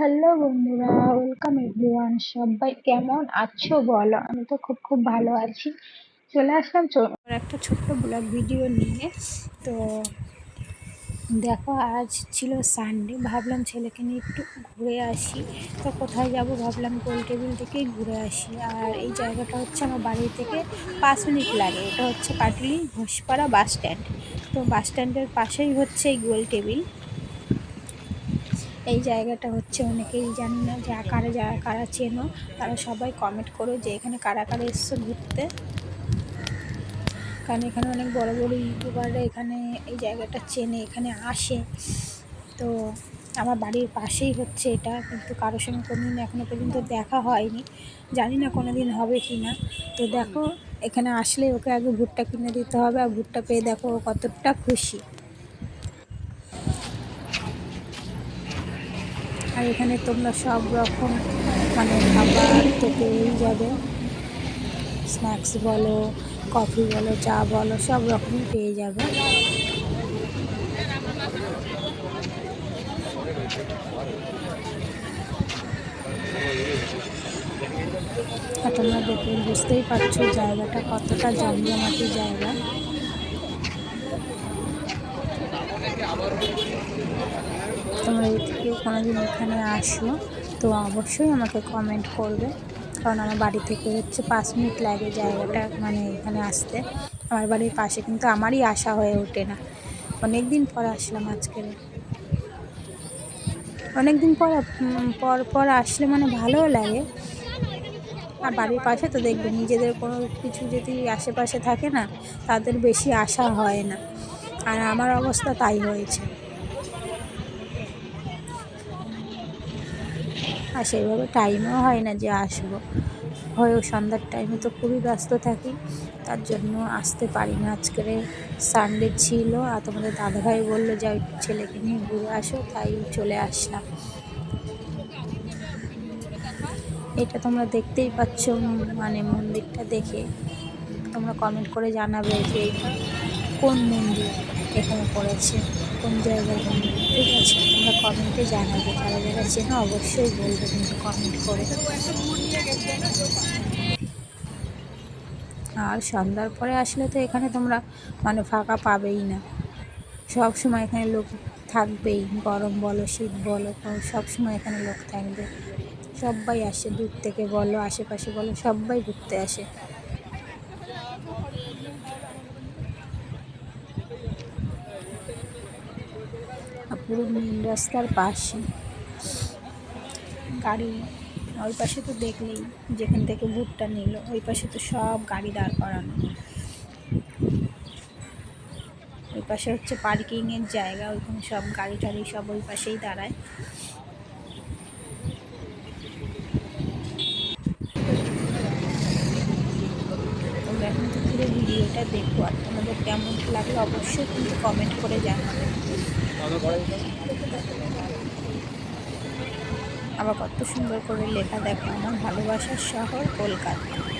Hello বন্ধুরা welcome everyone সবাই কেমন আছো বলো? আমি তো খুব খুব ভালো আছি। চলে আসলাম একটা ছোট্ট ব্লগ ভিডিও নিয়ে। তো দেখো, আজ ছিল সানডে ভাবলাম ছেলেকে নিয়ে একটু ঘুরে আসি। তো কোথায় যাব ভাবলাম গোল টেবিল থেকেই ঘুরে আসি। আর এই জায়গাটা হচ্ছে আমার বাড়ি থেকে পাঁচ মিনিট লাগে। এটা হচ্ছে পাটলি ঘোষপাড়া বাস স্ট্যান্ড। তো বাস স্ট্যান্ডের পাশেই হচ্ছে এই গোল টেবিল। এই জায়গাটা হচ্ছে অনেকেই জানি না যে কারা যারা কারা চেনো, তারা সবাই কমেন্ট করো যে এখানে কারা কারা এসছো ঘুরতে। কারণ এখানে অনেক বড় বড় ইউটিউবাররা এখানে এই জায়গাটা চেনে, এখানে আসে। তো আমার বাড়ির পাশেই হচ্ছে এটা, কিন্তু কারোর সঙ্গে কোনোদিন এখনও পর্যন্ত দেখা হয়নি। জানি না কোনো দিন হবে কি না তো দেখো, এখানে আসলে ওকে আগে ভুট্টা কিনে দিতে হবে, আর ভুট্টা পেয়ে দেখো কতটা খুশি। আর এখানে তোমরা সব রকম মানে খাবার তো পেয়েই যাবে। স্ন্যাক্স বলো, কফি বলো, চা বলো, সব রকমই পেয়ে যাবে। আর তোমরা দেখে বুঝতেই পারছ জায়গাটা কতটা জমজমাটি জায়গা। তোমরা যদি কেউ কোনো দিন এখানে আসো তো অবশ্যই আমাকে কমেন্ট করবে। কারণ আমার বাড়ি থেকে হচ্ছে পাঁচ মিনিট লাগে জায়গাটা মানে এখানে আসতে। আমার বাড়ির পাশে কিন্তু আমারই আশা হয়ে ওঠে না। অনেক দিন পর আসলাম আজকের অনেক দিন পর পর পর আসলে মানে ভালোও লাগে। আর বাড়ির পাশে তো দেখবে নিজেদের কোনো কিছু যদি আশেপাশে থাকে না, তাদের বেশি আশা হয় না। আর আমার অবস্থা তাই হয়েছে। আর সেইভাবে টাইমও হয় না যে আসব। হয়েও সন্ধ্যার টাইমে তো খুবই ব্যস্ত থাকি, তার জন্য আসতে পারি না। আজকের সানডে ছিল আর তোমাদের দাদাভাই বলল যে, ওই ছেলেকে নিয়ে ঘুরে আসো। তাই চলে আসলাম। এটা তোমরা দেখতেই পাচ্ছ মানে মন্দিরটা দেখে। তোমরা কমেন্ট করে জানাবে যে, এটা কোন মন্দির? এখানে পড়েছে কোন জায়গায় ঠিক আছে? তোমরা কমেন্টে জানাবে, যারা যারা চেনো অবশ্যই বলবে কিন্তু কমেন্ট করে। আর সন্ধ্যার পরে আসলে তো এখানে তোমরা মানে ফাঁকা পাবেই না। সব সময় এখানে লোক থাকবেই, গরম বলো, শীত বলো সব সময় এখানে লোক থাকবে। সবাই আসে, দূর থেকে বলো, আশেপাশে বলো সবাই ঘুরতে আসে। পুরো মেন রাস্তার পাশে। গাড়ি, ওই পাশে তো দেখলেই, যেখান থেকে ভুট্টা নিল, ওই পাশে তো সব গাড়ি দাঁড় করানো। ওই পাশে হচ্ছে পার্কিংয়ের জায়গা, ওইখানে সব গাড়ি টাড়ি সব ওই পাশেই দাঁড়ায়। তোমরা এখন পুরো ভিডিওটা দেখো আর তোমাদের কেমন লাগল অবশ্যই কিন্তু কমেন্ট করে জানাবে। আবার কত সুন্দর করে লেখা দেখো আমার ভালোবাসার শহর কলকাতা।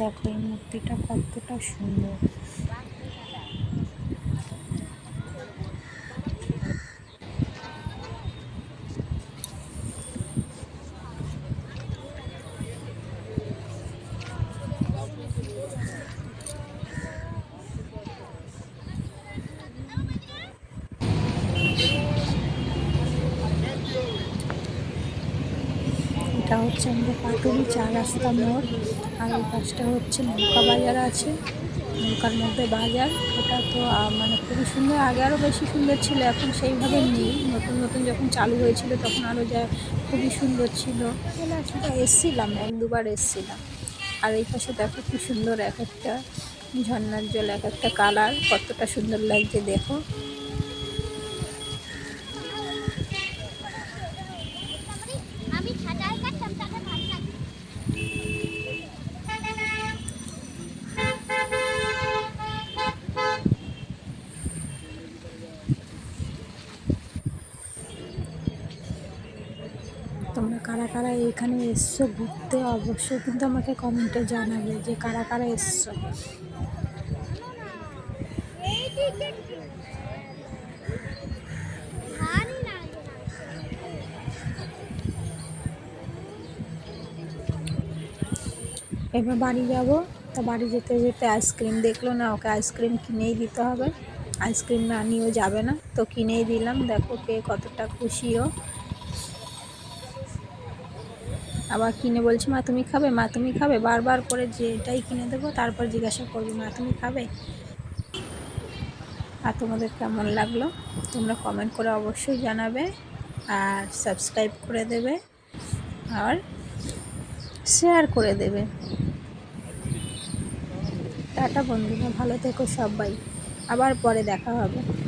দেখো এই মূর্তিটা কতটা সুন্দর। হচ্ছে আমাদের পাটুলি চার রাস্তা মোড়, আর ওই পাশটা হচ্ছে নৌকা বাজার আছে, নৌকার মধ্যে বাজার। ওটা তো মানে খুবই সুন্দর, আগে আরও বেশি সুন্দর ছিল, এখন সেইভাবে নেই। নতুন নতুন যখন চালু হয়েছিল তখন আরও যা খুবই সুন্দর ছিল। এসছিলাম, এক, দুবার এসছিলাম। আর এই পাশে দেখো কি সুন্দর এক একটা ঝর্নার জল, এক একটা কালার, কতটা সুন্দর লাগছে দেখো। কারা কারা এখানে এসছো ঘুরতে অবশ্যই কিন্তু আমাকে কমেন্টে জানাবে যে কারা কারা এসছো। এবার বাড়ি যাব, তা বাড়ি যেতে যেতে আইসক্রিম দেখল না, ওকে আইসক্রিম কিনেই দিতে হবে। আইসক্রিম না নিয়েও যাবে না, তো কিনেই দিলাম। দেখো কে কতটা খুশিও। আবার কিনে বলছি, মা, তুমি খাবে? মা, তুমি খাবে? বারবার করে যেটাই কিনে দেবো, তারপর জিজ্ঞাসা করবে, মা, তুমি খাবে? আর তোমাদের কেমন লাগল? তোমরা কমেন্ট করে অবশ্যই জানাবে আর সাবস্ক্রাইব করে দেবে আর শেয়ার করে দেবে। টাটা বন্ধুরা, ভালো থেকো সবাই। আবার পরে দেখা হবে।